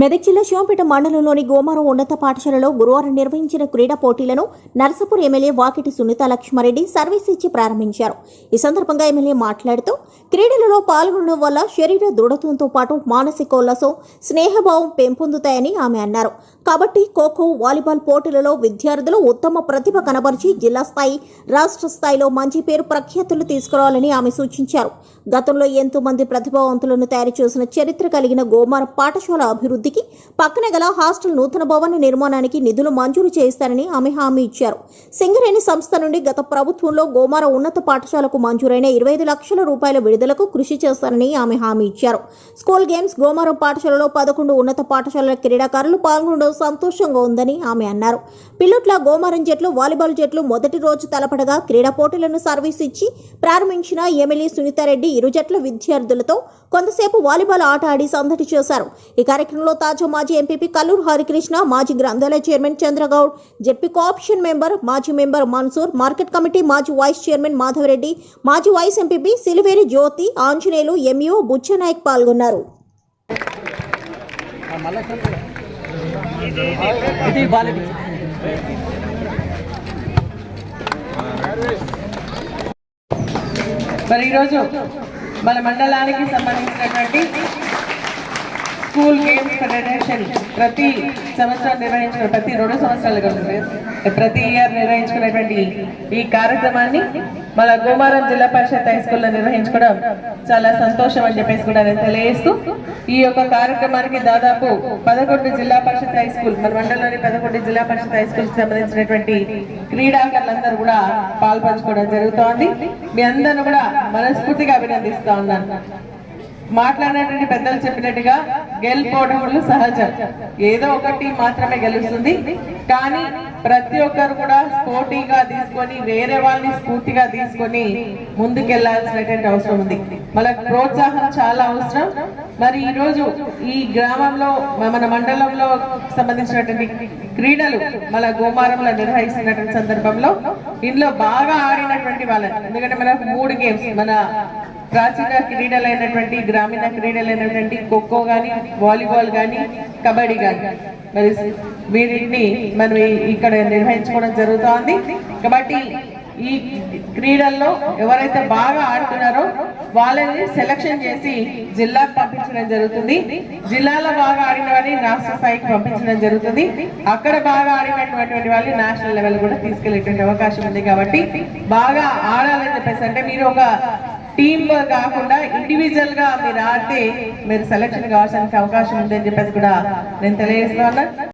మెదక్ జిల్లా శివంపేట మండలంలోని గోమారం ఉన్నత పాఠశాలలో గురువారం నిర్వహించిన క్రీడా పోటీలను నరసపూర్ ఎమ్మెల్యే వాకిటి సునీత లక్ష్మారెడ్డి సర్వీస్ ఇచ్చి ప్రారంభించారు. ఈ సందర్భంగా ఎమ్మెల్యే మాట్లాడుతూ క్రీడలలో పాల్గొనడం వల్ల శరీర దృఢత్వంతో పాటు మానసికోల్లాసం స్నేహభావం పెంపొందుతాయని ఆమె అన్నారు. కాబట్టి ఖోఖో వాలీబాల్ పోటీలలో విద్యార్థులు ఉత్తమ ప్రతిభ కనబరిచి జిల్లా స్థాయి రాష్ట్ర స్థాయిలో మంచి పేరు ప్రఖ్యాతులు తీసుకురావాలని ఆమె సూచించారు. గతంలో ఎంతో మంది ప్రతిభావంతులను తయారు చేసిన చరిత్ర కలిగిన గోమారం పాఠశాల అభివృద్ధి అభివృద్ధికి పక్కనే గల హాస్టల్ నూతన భవన నిర్మాణానికి నిధులు మంజూరు చేయిస్తారని ఆమె హామీ ఇచ్చారు. సింగరేణి సంస్థ నుండి గత ప్రభుత్వంలో గోమారం ఉన్నత పాఠశాలకు మంజూరైన ఇరవై ఐదు లక్షల రూపాయల విడుదలకు కృషి చేస్తారని ఆమె హామీ ఇచ్చారు. స్కూల్ గేమ్స్ గోమారం పాఠశాలలో పదకొండు ఉన్నత పాఠశాలల క్రీడాకారులు పాల్గొనడం సంతోషంగా ఉందని ఆమె అన్నారు. పిల్లట్ల గోమారం జట్లు వాలీబాల్ జట్లు మొదటి రోజు తలపడగా క్రీడా పోటీలను సర్వీస్ ఇచ్చి ప్రారంభించిన ఎమ్మెల్యే సునీతారెడ్డి ఇరు జట్ల విద్యార్థులతో కొంతసేపు వాలీబాల్ ఆట ఆడి సందడి చేశారు. ఈ కార్యక్రమంలో తాజా మాజీ ఎంపీపీ కల్లూరు హరికృష్ణ మాజీ గ్రంథాలయ chairman Chandragoud ZP cooption member మాజీ మెంబర్ మన్సూర్ మార్కెట్ కమిటీ మాజీ వైస్ చైర్మన్ మాధవరెడ్డి మాజీ vice MPP Siliveri Jyothi Anjaneyulu MEO Buchanayak పాల్గొన్నారు. మరి ఈరోజు మన మండలానికి సంబంధించినటువంటి స్కూల్ గేమ్స్ ఫెడరేషన్ ప్రతి సంవత్సరం నిర్వహించిన ప్రతి రెండు సంవత్సరాలుగా ఉంటుంది. ప్రతి ఇయర్ నిర్వహించుకునేటువంటి ఈ కార్యక్రమాన్ని మన గోమారం జిల్లా పరిషత్ హై స్కూల్లో నిర్వహించుకోవడం చాలా సంతోషం అని చెప్పేసి కూడా నేను తెలియజేస్తూ ఈ యొక్క కార్యక్రమానికి దాదాపు పదకొండు జిల్లా పరిషత్ హై స్కూల్ మన మండలంలోని పదకొండు జిల్లా పరిషత్ హై స్కూల్ సంబంధించినటువంటి క్రీడాకారులందరూ కూడా పాల్పంచుకోవడం జరుగుతోంది మీ అందరిని కూడా మనస్ఫూర్తిగా అభినందిస్తా ఉన్నాను మాట్లాడినటువంటి పెద్దలు చెప్పినట్టుగా గెలుపోవడములు సహజం. ఏదో ఒకటి మాత్రమే గెలుస్తుంది. కానీ ప్రతి ఒక్కరు కూడా స్పోర్టీగా తీసుకొని వేరే వాళ్ళని స్ఫూర్తిగా తీసుకొని ముందుకెళ్ళాల్సినటువంటి అవసరం ఉంది. మనకు ప్రోత్సాహం చాలా అవసరం. మరి ఈ రోజు ఈ గ్రామంలో మన మండలంలో సంబంధించినటువంటి క్రీడలు మన గోమారంలో నిర్వహిస్తున్నటువంటి సందర్భంలో ఇందులో బాగా ఆడినటువంటి వాళ్ళని ఎందుకంటే మనకు మూడు గేమ్స్ మన ప్రాచీన క్రీడలైనటువంటి గ్రామీణ క్రీడలైనటువంటి ఖోఖో కానీ వాలీబాల్ కానీ కబడ్డీ కానీ మరి వీటిని మనం ఇక్కడ నిర్వహించుకోవడం జరుగుతోంది. కాబట్టి ఈ క్రీడల్లో ఎవరైతే బాగా ఆడుతున్నారో వాళ్ళని సెలక్షన్ చేసి జిల్లాకు పంపించడం జరుగుతుంది. జిల్లాలో బాగా ఆడిన వారిని రాష్ట్ర స్థాయికి పంపించడం జరుగుతుంది. అక్కడ బాగా ఆడినటువంటి వాళ్ళని నేషనల్ లెవెల్ కూడా తీసుకెళ్ళేటువంటి అవకాశం ఉంది కాబట్టి బాగా ఆడాలని చెప్పేసి అంటే మీరు ఒక టీమ్ కాకుండా ఇండివిజువల్గా మీరు ఆడితే మీరు సెలెక్షన్ కావాల్సిన అవకాశం ఉందని అని చెప్పేసి కూడా నేను తెలియజేస్తున్నాను.